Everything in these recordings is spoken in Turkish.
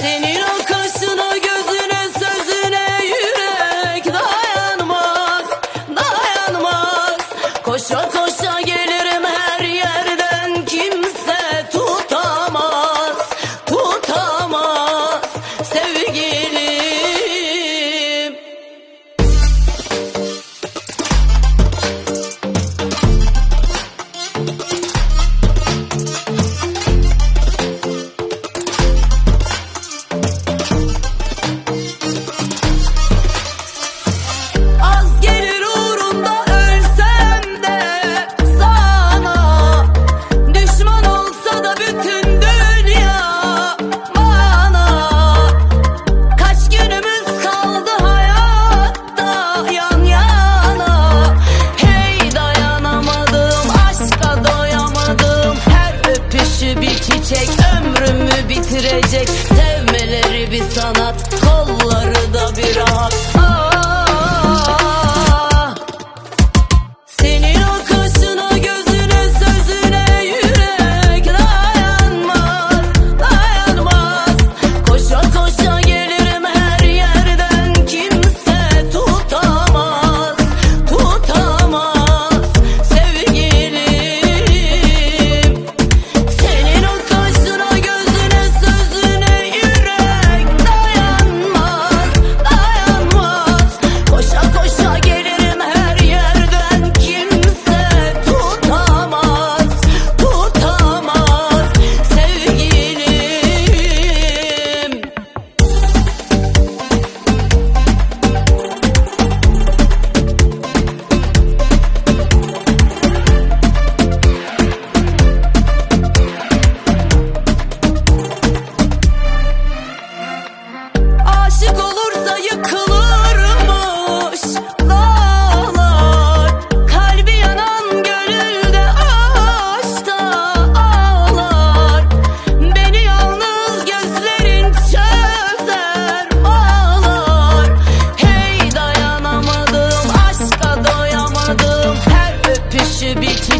Senin o kaşına gözüne sözüne yürek dayanmaz, dayanmaz. Koşa. bir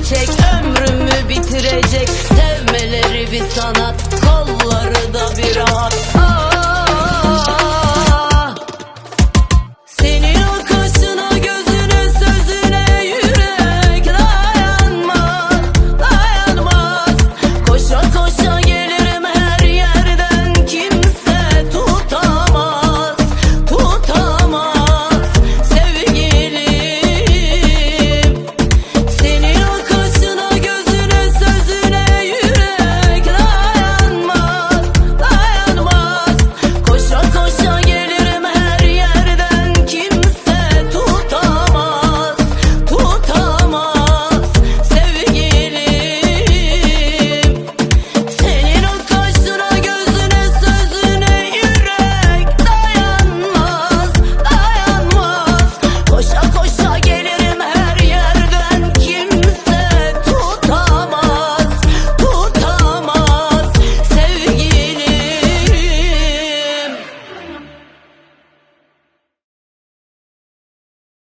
geçecek Ömrümü bitirecek. Sevmeleri bir sanat Kolları da bir rahat.